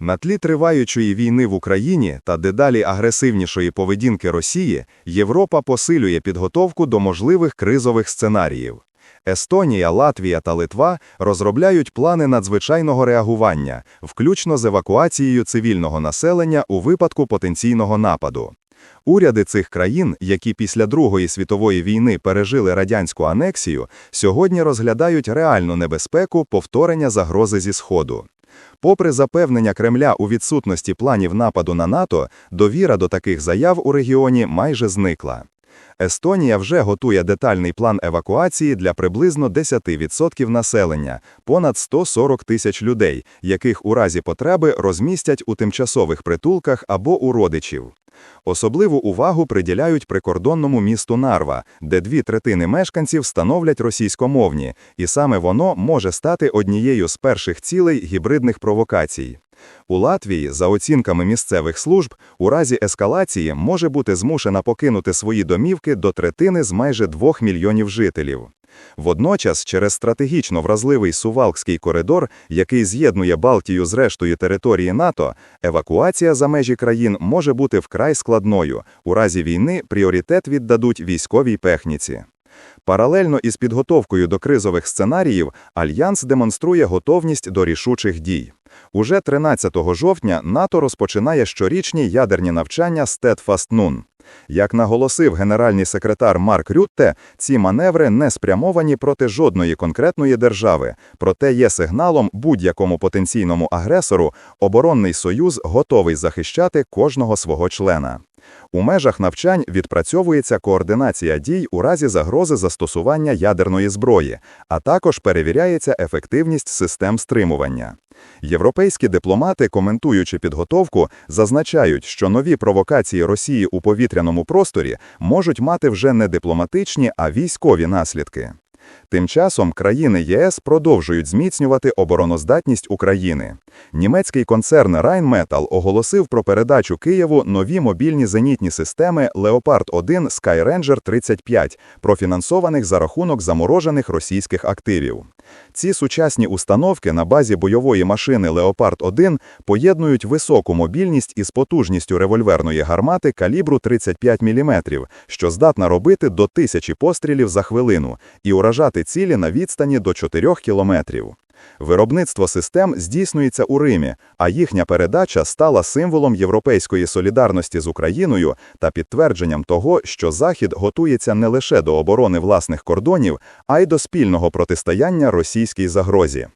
На тлі триваючої війни в Україні та дедалі агресивнішої поведінки Росії Європа посилює підготовку до можливих кризових сценаріїв. Естонія, Латвія та Литва розробляють плани надзвичайного реагування, включно з евакуацією цивільного населення у випадку потенційного нападу. Уряди цих країн, які після Другої світової війни пережили радянську анексію, сьогодні розглядають реальну небезпеку повторення загрози зі Сходу. Попри запевнення Кремля у відсутності планів нападу на НАТО, довіра до таких заяв у регіоні майже зникла. Естонія вже готує детальний план евакуації для приблизно 10% населення, понад 140 тисяч людей, яких у разі потреби розмістять у тимчасових притулках або у родичів. Особливу увагу приділяють прикордонному місту Нарва, де дві третини мешканців становлять російськомовні, і саме воно може стати однією з перших цілей гібридних провокацій. У Латвії, за оцінками місцевих служб, у разі ескалації може бути змушена покинути свої домівки до третини з майже двох мільйонів жителів. Водночас, через стратегічно вразливий Сувалкський коридор, який з'єднує Балтію з рештою території НАТО, евакуація за межі країн може бути вкрай складною. У разі війни пріоритет віддадуть військовій техніці. Паралельно із підготовкою до кризових сценаріїв Альянс демонструє готовність до рішучих дій. Уже 13 жовтня НАТО розпочинає щорічні ядерні навчання Steadfast Noon. Як наголосив генеральний секретар Марк Рютте, ці маневри не спрямовані проти жодної конкретної держави, проте є сигналом будь-якому потенційному агресору, оборонний союз готовий захищати кожного свого члена. У межах навчань відпрацьовується координація дій у разі загрози застосування ядерної зброї, а також перевіряється ефективність систем стримування. Європейські дипломати, коментуючи підготовку, зазначають, що нові провокації Росії у повітряному просторі можуть мати вже не дипломатичні, а військові наслідки. Тим часом країни ЄС продовжують зміцнювати обороноздатність України. Німецький концерн Rheinmetall оголосив про передачу Києву нові мобільні зенітні системи Leopard 1 Skyranger 35, профінансованих за рахунок заморожених російських активів. Ці сучасні установки на базі бойової машини Leopard 1 поєднують високу мобільність із потужністю револьверної гармати калібру 35 мм, що здатна робити до тисячі пострілів за хвилину і уражати цілі на відстані до 4 кілометрів. Виробництво систем здійснюється у Римі, а їхня передача стала символом європейської солідарності з Україною та підтвердженням того, що Захід готується не лише до оборони власних кордонів, а й до спільного протистояння російській загрозі.